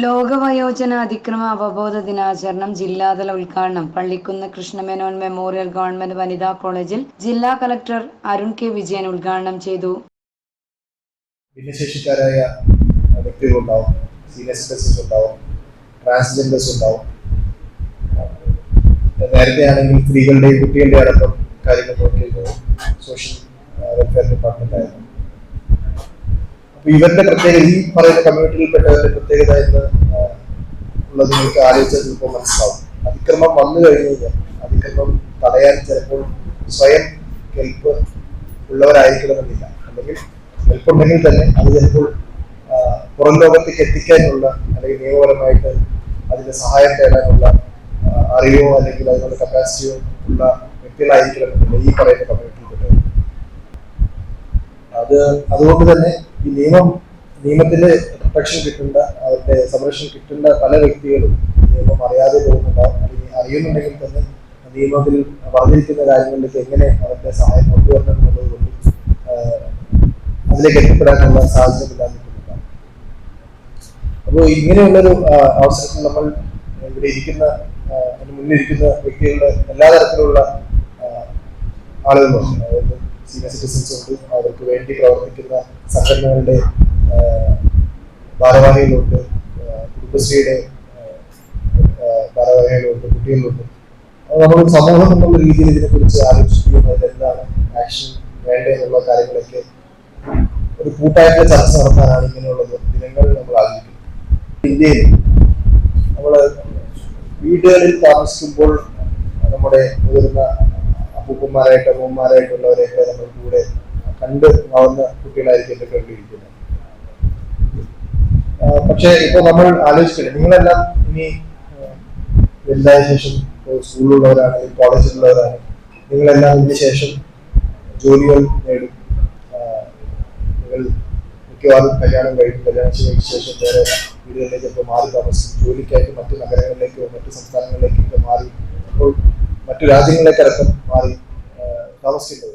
ലോകവയോജന അതിക്രമ അവബോധ ദിനാചരണം ജില്ലാതല ഉദ്ഘാടനം. പള്ളിക്കുന്ന് കൃഷ്ണമേനോൻ മെമ്മോറിയൽ ഗവൺമെന്റ് വനിതാ കോളേജിൽ ജില്ലാ കലക്ടർ അരുൺ കെ വിജയൻ ഉദ്ഘാടനം ചെയ്തു. ഭിന്നശേഷിക്കാരായ നേരത്തെ ആണെങ്കിൽ സ്ത്രീകളുടെയും കുട്ടികളുടെയും അടക്കം കാര്യങ്ങൾ നോക്കിയിരുന്നത്. സോഷ്യൽ വെൽഫെയർ ഡിപ്പാർട്ട്മെന്റ് ആയിരുന്നു. ഇവരുടെ പ്രത്യേകത ഈ പറയുന്ന കമ്മ്യൂണിറ്റിയിൽപ്പെട്ടവരുടെ പ്രത്യേകത എന്ന് ഉള്ളത് നിങ്ങൾക്ക് ആലോചിച്ചാൽ ചിലപ്പോൾ മനസ്സിലാവും. അതിക്രമം വന്നു കഴിഞ്ഞു കഴിഞ്ഞാൽ അതിക്രമം തടയാൻ ചിലപ്പോൾ സ്വയം കെൽപ്പ് ഉള്ളവരായിരിക്കണമെന്നില്ല. അല്ലെങ്കിൽ കെൽപ്പുണ്ടെങ്കിൽ തന്നെ അത് ചിലപ്പോൾ പുറം ലോകത്തേക്ക് എത്തിക്കാനുള്ള അല്ലെങ്കിൽ നിയമപരമായിട്ട് അതിന്റെ സഹായം തേടാനുള്ള അറിവോ അല്ലെങ്കിൽ അതിനുള്ള കപ്പാസിറ്റിയോ ഉള്ള വ്യക്തികളായിരിക്കണമെന്നില്ല ഈ പറയുന്ന കമ്മ്യൂണിറ്റിയിൽപ്പെട്ടവർ അത് അതുകൊണ്ട് തന്നെ ഈ നിയമം നിയമത്തിന്റെ പ്രൊട്ടക്ഷൻ കിട്ടേണ്ട അവരുടെ സംരക്ഷണം കിട്ടേണ്ട പല വ്യക്തികളും നിയമം അറിയാതെ പോകുന്നുണ്ടാവും. അല്ലെങ്കിൽ അറിയുന്നുണ്ടെങ്കിൽ തന്നെ നിയമത്തിൽ പറഞ്ഞിരിക്കുന്ന കാര്യങ്ങളിലേക്ക് എങ്ങനെ അവരുടെ സഹായം കൊണ്ടുവരണം എന്നുള്ളത് കൊണ്ട് അതിലേക്ക് എത്തിപ്പെടാനുള്ള സാഹചര്യം ഇല്ലാതെ നിൽക്കുന്നുണ്ടാവും അപ്പോൾ ഇങ്ങനെയുള്ളൊരു അവസരത്തിൽ നമ്മൾ ഇവിടെ ഇരിക്കുന്ന മുന്നിരിക്കുന്ന വ്യക്തികളുടെ എല്ലാ തരത്തിലുള്ള ആളുകളും സിറ്റിസൺസ് ഉണ്ട് അവർക്ക് വേണ്ടി പ്രവർത്തിക്കുന്ന സംഘടനകളുടെ ഭാരവാഹികളുണ്ട് കുടുംബശ്രീയുടെ ഭാരവാഹികളുണ്ട് കുട്ടികളുണ്ട്. നമ്മൾ സമൂഹം എന്നുള്ള രീതിയിൽ ഇതിനെക്കുറിച്ച് ആലോചിക്കുകയും അതിൽ എന്താണ് ആക്ഷൻ വേണ്ടതെന്നുള്ള കാര്യങ്ങളൊക്കെ ഒരു കൂട്ടായിട്ടുള്ള ചർച്ച നടത്താനാണ് ഇങ്ങനെയുള്ള ദിനങ്ങൾ നമ്മൾ ആലോചിക്കുന്നത് ഇന്ത്യയിൽ നമ്മൾ വീടുകളിൽ താമസിക്കുമ്പോൾ നമ്മുടെ മുതിർന്ന അപ്പൂപ്പന്മാരായിട്ട് അമ്മൂമ്മമാരായിട്ടുള്ളവരെയൊക്കെ നമ്മൾ കൂടെ കണ്ട് വളർന്ന കുട്ടികളായിരിക്കും എന്റെ കണ്ടിരിക്കുന്നത് പക്ഷേ ഇപ്പൊ നമ്മൾ ആലോചിക്കട്ടെ നിങ്ങളെല്ലാം ഇനി വലുതായ ശേഷം സ്കൂളിലുള്ളവരാണ് കോളേജിലുള്ളവരാണ്. നിങ്ങളെല്ലാം ഇതിന് ശേഷം ജോലികൾ നേടും. നിങ്ങൾ മിക്കവാറും കല്യാണം കഴിക്കും കല്യാണം കഴിച്ച ശേഷം വേറെ വീടുകളിലേക്കൊക്കെ മാറി താമസിക്കും ജോലിക്കായിട്ട് മറ്റു നഗരങ്ങളിലേക്കോ മറ്റു സംസ്ഥാനങ്ങളിലേക്കൊക്കെ മാറി അപ്പോൾ മറ്റു രാജ്യങ്ങളിലേക്കടക്കം മാറി താമസിക്കുന്നത്.